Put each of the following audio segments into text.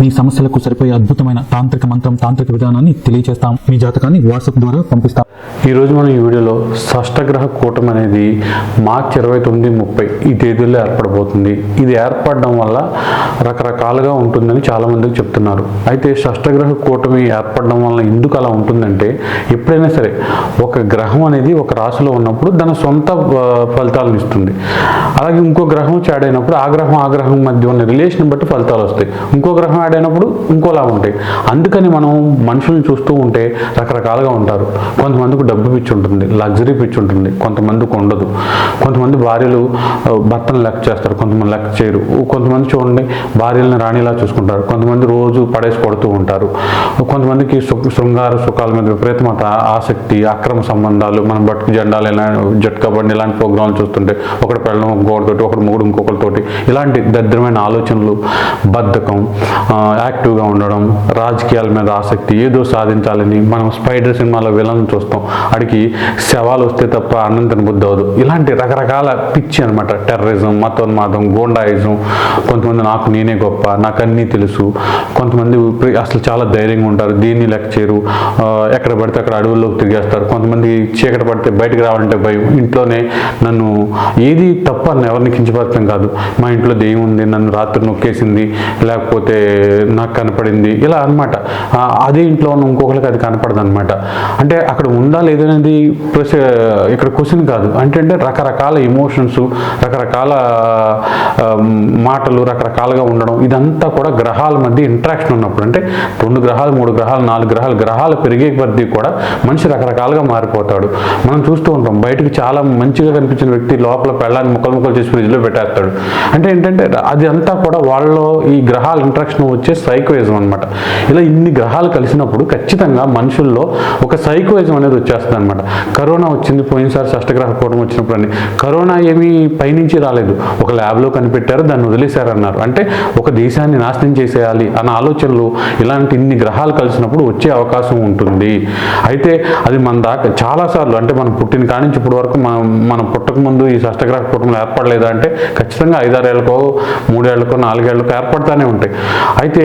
మీ సమస్యలకు సరిపోయే అద్భుతమైన తాంత్రిక మంత్రం తాంత్రిక విధానాన్ని తెలియజేస్తాం మీ జాతకాన్ని వాట్సాప్ ద్వారా పంపిస్తాం. ఈరోజు మనం ఈ వీడియోలో షష్టగ్రహ కూటమి అనేది మార్చి ఇరవై తొమ్మిది ముప్పై ఈ తేదీల్లో ఏర్పడబోతుంది. ఇది ఏర్పడడం వల్ల రకరకాలుగా ఉంటుందని చాలామందికి చెప్తున్నారు. అయితే షష్టగ్రహ కూటమి ఏర్పడడం వల్ల ఎందుకు అలా ఉంటుందంటే ఎప్పుడైనా సరే ఒక గ్రహం అనేది ఒక రాశిలో ఉన్నప్పుడు దాని సొంత ఫలితాలను ఇస్తుంది. అలాగే ఇంకో గ్రహం చాడైనప్పుడు అయినప్పుడు ఆ గ్రహం ఆ గ్రహం మధ్య ఉన్న రిలేషన్ బట్టి ఫలితాలు వస్తాయి. ఇంకో గ్రహం యాడ్ అయినప్పుడు ఇంకోలా ఉంటాయి. అందుకని మనం మనుషుల్ని చూస్తూ ఉంటే రకరకాలుగా ఉంటారు. కొంతమందికి డబ్బు పిచ్చి ఉంటుంది లగ్జరీ పిచ్చి ఉంటుంది కొంతమందికి ఉండదు. కొంతమంది భార్యలు భర్తను లెక్క చేస్తారు కొంతమంది లెక్క చేయరు. కొంతమంది చూడండి భార్యలను రాణిలా చూసుకుంటారు. కొంతమంది రోజు పడేసి కొడుతూ ఉంటారు. కొంతమందికి శృంగార సుఖాల మీద విపరీతమైన ఆసక్తి అక్రమ సంబంధాలు మనం బట్టుకు జెండాలు ఇలా జట్కా బండి ఇలాంటి ప్రోగ్రాంలు చూస్తుంటే ఒకటి పెళ్ళం ఇంకొకటితోటి ఒకటి మూడు ఇంకొకరితోటి ఇలాంటి దరిద్రమైన ఆలోచనలు బద్ధకం యాక్టివ్గా ఉండడం రాజకీయాల మీద ఆసక్తి ఏదో సాధించాలని మనం స్పైడర్ సినిమాలో విలన్ చూస్తాం. అడిగి శవాలు వస్తే తప్ప అన్నం తినబుద్ధి అవ్వదు. ఇలాంటి రకరకాల పిచ్చి అనమాట టెర్రరిజం మతోన్మాదం గోండాయిజం కొంతమంది నాకు నేనే గొప్ప నాకు అన్నీ తెలుసు. కొంతమంది అసలు చాలా ధైర్యంగా ఉంటారు. దీన్ని లెక్క చేయరు. ఎక్కడ పడితే అక్కడ అడవుల్లోకి తిరిగేస్తారు. కొంతమంది చీకటి పడితే బయటకు రావాలంటే భయం. ఇంట్లోనే నన్ను ఏది తప్ప ఎవరిని కించపరచడం కాదు. మా ఇంట్లో దెయ్యం ఉంది నన్ను రాత్రి నొక్కేసింది. లేకపోతే నాకు కనపడింది ఇలా అనమాట అదే ఇంట్లో ఉన్న ఇంకొకరికి అది కనపడదు అనమాట అంటే అక్కడ ఉందా లేదనేది ప్రశ్న ఇక్కడ క్వశ్చన్ కాదు. అంటే అంటే రకరకాల ఎమోషన్స్ రకరకాల మాటలు రకరకాలుగా ఉండడం ఇదంతా కూడా గ్రహాల మధ్య ఇంట్రాక్షన్ ఉన్నప్పుడు. అంటే రెండు గ్రహాలు మూడు గ్రహాలు నాలుగు గ్రహాలు గ్రహాలు పెరిగే కొద్దీ కూడా మనిషి రకరకాలుగా మారిపోతాడు. మనం చూస్తూ ఉంటాం బయటకు చాలా మంచిగా కనిపించిన వ్యక్తి లోపల పెళ్ళాన్ని ముక్కలు ముక్కలు చేసి ఫ్రిడ్జ్లో పెట్టేస్తాడు. అంటే ఏంటంటే అది అంతా కూడా వాళ్ళలో ఈ గ్రహాల ఇంట్రాక్షన్ వచ్చే సైకోయిజం అనమాట ఇలా ఇన్ని గ్రహాలు కలిసినప్పుడు ఖచ్చితంగా మనుషుల్లో ఒక సైకోయిజం అనేది వచ్చేస్తుంది అనమాట కరోనా వచ్చింది పోయినసారి షష్టగ్రహ కూటం వచ్చినప్పుడు అని. కరోనా ఏమీ పైనుంచి రాలేదు. ఒక ల్యాబ్లో కనిపెట్టారు దాన్ని వదిలేశారన్నారు. అంటే ఒక దేశాన్ని నాశనం చేసేయాలి అన్న ఆలోచనలు ఇలాంటి ఇన్ని గ్రహాలు కలిసినప్పుడు వచ్చే అవకాశం ఉంటుంది. అయితే అది మన దాకా చాలాసార్లు అంటే మనం పుట్టిన కానించి నుంచి ఇప్పటి వరకు మనం మనం పుట్టకముందు ఈ షష్టగ్రహ కూటములు ఏర్పడలేదా అంటే ఖచ్చితంగా ఐదారేళ్ళకో మూడేళ్ళకో నాలుగేళ్ళకో ఏర్పడతానే ఉంటాయి. అయితే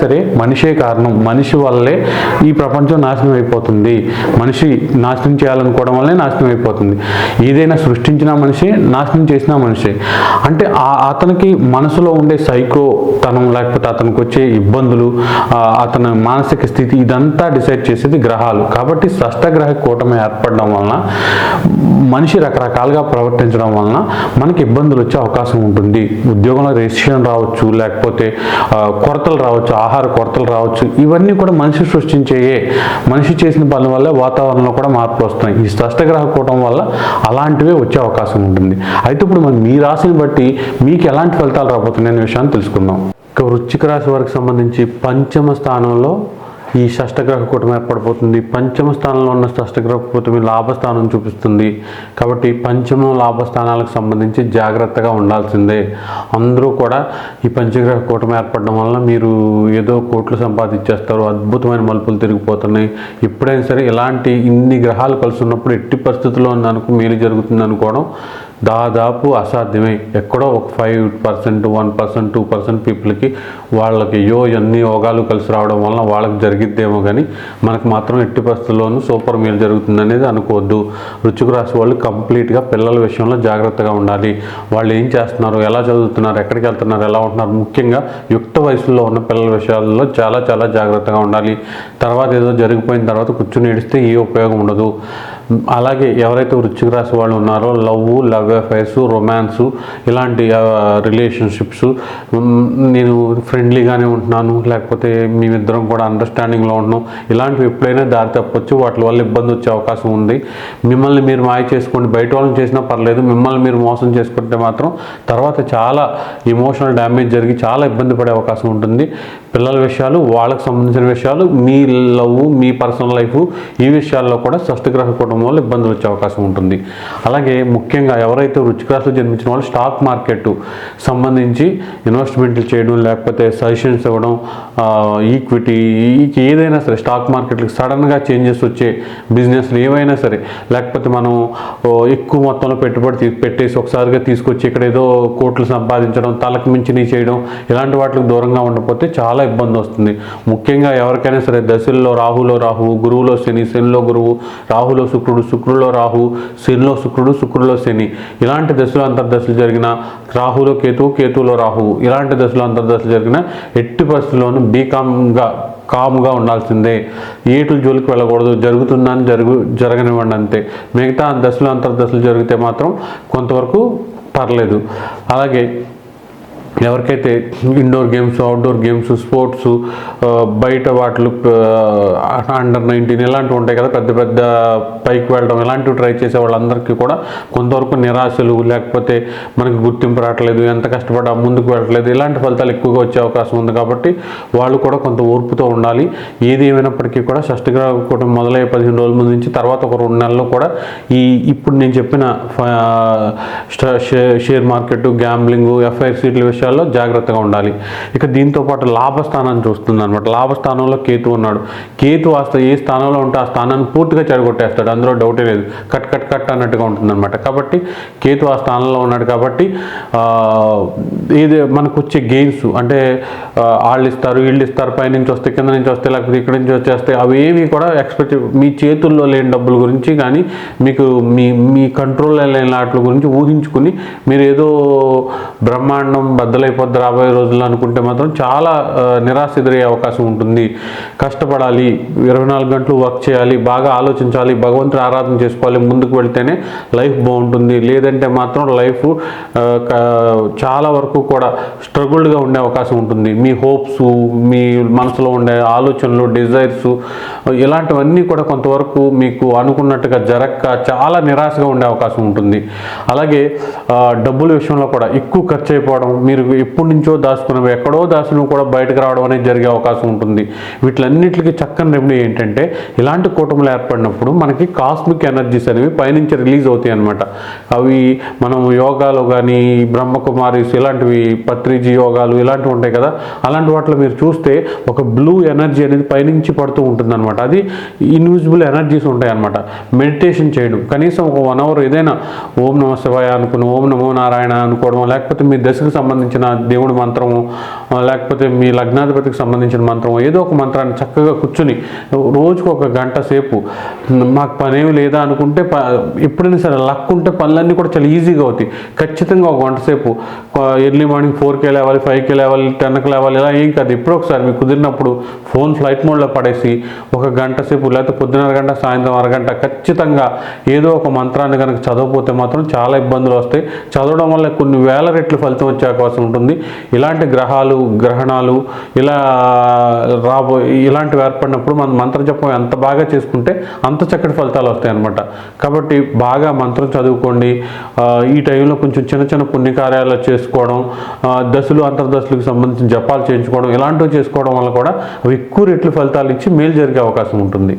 సరే మనిషే కారణం. మనిషి వల్లే ఈ ప్రపంచం నాశనం అయిపోతుంది. మనిషి నాశనం చేయాలనుకోవడం వల్లే నాశనం అయిపోతుంది. ఏదైనా సృష్టించిన మనిషి నాశనం చేసిన మనిషి. అంటే ఆ అతనికి మనసులో ఉండే సైకో తనం లేకపోతే అతనికి వచ్చే ఇబ్బందులు అతని మానసిక స్థితి ఇదంతా డిసైడ్ చేసేది గ్రహాలు. కాబట్టి షష్టగ్రహ కూటమి ఏర్పడడం వలన మనిషి రకరకాలుగా ప్రవర్తించడం వలన మనకి ఇబ్బందులు వచ్చే అవకాశం ఉంటుంది. ఉద్యోగంలో రెసిషన్ రావచ్చు లేకపోతే కొరతలు రావచ్చు. ఆహార కొరతలు రావచ్చు ఇవన్నీ కూడా మనిషి సృష్టించేయే మనిషి చేసిన పనుల వల్ల వాతావరణంలో కూడా మార్పులు వస్తున్నాయి. ఈ స్పష్టగ్రహ కూటం వల్ల అలాంటివే వచ్చే అవకాశం ఉంటుంది. అయితే ఇప్పుడు మనం మీ రాశిని బట్టి మీకు ఎలాంటి ఫలితాలు రాబోతున్నాయి అనే విషయాన్ని తెలుసుకుందాం. ఇక వృశ్చిక రాశి వారికి సంబంధించి పంచమ స్థానంలో ఈ షష్టగ్రహ కూటమి ఏర్పడిపోతుంది పంచమ స్థానంలో ఉన్న షష్టగ్రహ కూటమి లాభస్థానం చూపిస్తుంది. కాబట్టి పంచమ లాభస్థానాలకు సంబంధించి జాగ్రత్తగా ఉండాల్సిందే. అందరూ కూడా ఈ పంచగ్రహ కూటమి ఏర్పడడం వలన మీరు ఏదో కోట్లు సంపాదించేస్తారు అద్భుతమైన మలుపులు తిరిగిపోతున్నాయి. ఎప్పుడైనా సరే ఇలాంటి ఇన్ని గ్రహాలు కలిసి ఉన్నప్పుడు ఎట్టి పరిస్థితుల్లో ఉన్నందుకు మేలు జరుగుతుంది అనుకోవడం దాదాపు అసాధ్యమే. ఎక్కడో ఒక five percent one percent two percent పీపుల్కి వాళ్ళకి యో అన్ని యోగాలు కలిసి రావడం వలన వాళ్ళకి జరిగిద్దేమో కానీ మనకు మాత్రం ఎట్టి పరిస్థితుల్లోనూ సూపర్ మీల్ జరుగుతుంది అనేది అనుకోవద్దు. రుచికు రాసి వాళ్ళు కంప్లీట్గా పిల్లల విషయంలో జాగ్రత్తగా ఉండాలి. వాళ్ళు ఏం చేస్తున్నారు ఎలా చదువుతున్నారు ఎక్కడికి వెళ్తున్నారు ఎలా ఉంటున్నారు ముఖ్యంగా యుక్త వయసులో ఉన్న పిల్లల విషయాల్లో చాలా చాలా జాగ్రత్తగా ఉండాలి. తర్వాత ఏదో జరిగిపోయిన తర్వాత కూర్చుని ఏడిస్తే ఏ ఉపయోగం ఉండదు. అలాగే ఎవరైతే వృచ్చిక రాశి వాళ్ళు ఉన్నారో లవ్ లవ్ అఫైర్స్ రొమాన్స్ ఇలాంటి రిలేషన్షిప్స్ నేను ఫ్రెండ్లీగానే ఉంటున్నాను లేకపోతే మేమిద్దరం కూడా అండర్స్టాండింగ్లో ఉంటున్నాం. ఇలాంటివి ఎప్పుడైనా దారి తప్పొచ్చు వాటి వల్ల ఇబ్బంది వచ్చే అవకాశం ఉంది. మిమ్మల్ని మీరు మాయ చేసుకోండి బయట వాళ్ళని చేసినా పర్లేదు మిమ్మల్ని మీరు మోసం చేసుకుంటే మాత్రం తర్వాత చాలా ఇమోషనల్ డ్యామేజ్ జరిగి చాలా ఇబ్బంది పడే అవకాశం ఉంటుంది. పిల్లల విషయాలు వాళ్ళకి సంబంధించిన విషయాలు మీ లవ్ మీ పర్సనల్ లైఫ్ ఈ విషయాల్లో కూడా షష్టగ్రహ కుటుంబం వల్ల ఇబ్బందులు వచ్చే అవకాశం ఉంటుంది. అలాగే ముఖ్యంగా ఎవరైతే వృచ్చికరాశిలో జన్మించిన వాళ్ళు స్టాక్ మార్కెట్ సంబంధించి ఇన్వెస్ట్మెంట్లు చేయడం లేకపోతే సజెషన్స్ ఇవ్వడం ఈక్విటీ ఏదైనా సరే స్టాక్ మార్కెట్కి సడన్గా చేంజెస్ వచ్చే బిజినెస్లు ఏవైనా సరే లేకపోతే మనం ఎక్కువ మొత్తంలో పెట్టుబడి పెట్టేసి ఒకసారిగా తీసుకొచ్చి ఇక్కడ ఏదో కోట్లు సంపాదించడం తలకు మించినవి చేయడం ఇలాంటి వాటికి దూరంగా ఉండకపోతే చాలా ఇబ్బంది వస్తుంది. ముఖ్యంగా ఎవరికైనా సరే దశల్లో రాహులో రాహువు గురువులో శని శనిలో గురువు రాహులో శుక్రుడు శుక్రులో రాహు శనిలో శుక్రుడు శుక్రులో శని. ఇలాంటి దశలు అంతర్దశలు జరిగిన రాహులో కేతువు కేతువులో రాహువు. ఇలాంటి దశలు అంతర్దశలు జరిగిన ఎట్టి పరిస్థితుల్లోనూ బీకామ్గా కామ్గా ఉండాల్సిందే. ఏటుల జోలికి వెళ్ళకూడదు. జరుగుతుందని జరుగు జరగనివ్వండి అంతే. మిగతా దశలు అంతర్దశలు జరిగితే మాత్రం కొంతవరకు పర్లేదు. అలాగే ఎవరికైతే indoor games outdoor games sports బయట వాటిలు అండర్ నైన్టీన్ ఇలాంటివి ఉంటాయి కదా పెద్ద పెద్ద పైకి వెళ్ళడం ఇలాంటివి ట్రై చేసే వాళ్ళందరికీ కూడా కొంతవరకు నిరాశలు లేకపోతే మనకి గుర్తింపు రావట్లేదు ఎంత కష్టపడ్డా ముందుకు వెళ్ళట్లేదు ఇలాంటి ఫలితాలు ఎక్కువగా వచ్చే అవకాశం ఉంది కాబట్టి వాళ్ళు కూడా కొంత ఓర్పుతో ఉండాలి. ఏది ఏమైనప్పటికీ కూడా షష్టిగ్రహ కూటమి మొదలయ్యే పదిహేను రోజుల ముందు నుంచి తర్వాత ఒక రెండు నెలల్లో కూడా ఈ ఇప్పుడు నేను చెప్పిన ఫ- షేర్ మార్కెట్ గ్యాంబ్లింగ్ ఎఫ్ఐఆర్ సీట్ల విషయాల్లో జాగ్రత్తగా ఉండాలి. ఇక దీంతో పాటు లాభస్థానాన్ని చూస్తుంది అనమాట లాభస్థానంలో కేతు ఉన్నాడు. కేతు ఆ ఏ స్థానంలో ఉంటే ఆ స్థానాన్ని పూర్తిగా చెడగొట్టేస్తాడు. అందులో డౌటే లేదు. కట్ కట్ కట్ అన్నట్టుగా ఉంటుంది అనమాట కాబట్టి కేతు ఆ స్థానంలో ఉన్నాడు కాబట్టి ఏది ఇది మనకు వచ్చే గెయిన్స్ అంటే వాళ్ళు ఇస్తారు వీళ్ళు ఇస్తారు పైనుంచి వస్తే కింద నుంచి వస్తే లేకపోతే ఇక్కడి నుంచి వచ్చేస్తే అవేవి కూడా ఎక్స్పెక్ట్ మీ చేతుల్లో లేని డబ్బుల గురించి కానీ మీకు మీ మీ కంట్రోల్లో లేని వాటి గురించి ఊహించుకుని మీరు ఏదో బ్రహ్మాండం బద్దలైపోద్ది రాబోయే రోజుల్లో అనుకుంటే మాత్రం చాలా నిరాశ ఎదురయ్యే అవకాశం ఉంటుంది. కష్టపడాలి ఇరవై నాలుగు గంటలు వర్క్ చేయాలి బాగా ఆలోచించాలి భగవంతుడు ఆరాధన చేసుకోవాలి ముందుకు వెళ్తేనే లైఫ్ బాగుంటుంది. లేదంటే మాత్రం లైఫ్ చాలా వరకు కూడా స్ట్రగుల్డ్గా ఉండే అవకాశం ఉంటుంది. మీ హోప్స్ మీ మనసులో ఉండే ఆలోచనలు డిజైర్స్ ఇలాంటివన్నీ కూడా కొంతవరకు మీకు అనుకున్నట్టుగా జరక్క చాలా నిరాశగా ఉండే అవకాశం ఉంటుంది. అలాగే డబ్బుల విషయంలో కూడా ఎక్కువ ఖర్చు అయిపోవడం మీరు మీరు ఎప్పటి నుంచో దాచుకున్నవి ఎక్కడో దాచినవి కూడా బయటకు రావడం అనేది జరిగే అవకాశం ఉంటుంది. వీటిలన్నిటికీ చక్కని రెమెడీ ఏంటంటే ఇలాంటి కూటములు ఏర్పడినప్పుడు మనకి కాస్మిక్ ఎనర్జీస్ అనేవి పైనుంచి రిలీజ్ అవుతాయి అనమాట అవి మనం యోగాలో కానీ బ్రహ్మకుమారీస్ ఇలాంటివి పత్రిజీ యోగాలు ఇలాంటివి ఉంటాయి కదా అలాంటి వాటిలో మీరు చూస్తే ఒక బ్లూ ఎనర్జీ అనేది పైనుంచి పడుతూ ఉంటుంది అనమాట అది ఇన్విజిబుల్ ఎనర్జీస్ ఉంటాయి అనమాట మెడిటేషన్ చేయడం. కనీసం ఒక వన్ అవర్ ఏదైనా ఓం నమ శివాయ అనుకుని ఓం నమో నారాయణ అనుకోవడం లేకపోతే మీ దశకు సంబంధించిన దేవుడి మంత్రము లేకపోతే మీ లగ్నాధిపతికి సంబంధించిన మంత్రం ఏదో ఒక మంత్రాన్ని చక్కగా కూర్చుని రోజుకు ఒక గంట సేపు మాకు పనేమి లేదా అనుకుంటే ప ఎప్పుడైనా సరే లక్ ఉంటే పనులన్నీ కూడా చాలా ఈజీగా అవుతాయి. ఖచ్చితంగా ఒక గంట సేపు ఎర్లీ మార్నింగ్ ఫోర్కే లేవాలి ఫైవ్కి లేవాలి టెన్కి లేవాలి ఇలా ఏం కాదు. ఎప్పుడో ఒకసారి మీకు కుదిరినప్పుడు ఫోన్ ఫ్లైట్ మోడ్లో పడేసి ఒక గంట సేపు లేకపోతే పొద్దున్న అరగంట సాయంత్రం అరగంట ఖచ్చితంగా ఏదో ఒక మంత్రాన్ని కనుక చదవకపోతే మాత్రం చాలా ఇబ్బందులు వస్తాయి. చదవడం వల్ల కొన్ని వేల రెట్లు ఫలితం వచ్చే అవకాశం ఉంటుంది. ఇలాంటి గ్రహాలు గ్రహణాలు ఇలా రాబో ఇలాంటివి ఏర్పడినప్పుడు మనం మంత్ర జపం ఎంత బాగా చేసుకుంటే అంత చక్కటి ఫలితాలు వస్తాయి అన్నమాట. కాబట్టి బాగా మంత్రం చదువుకోండి. ఈ టైంలో కొంచెం చిన్న చిన్న పుణ్యకార్యాలు చేసుకోవడం దశలు అంతర్దశలకు సంబంధించిన జపాలు చేయించుకోవడం ఇలాంటివి చేసుకోవడం వల్ల కూడా అవి ఎక్కువ రెట్లు ఫలితాలు ఇచ్చి మేలు జరిగే అవకాశం ఉంటుంది.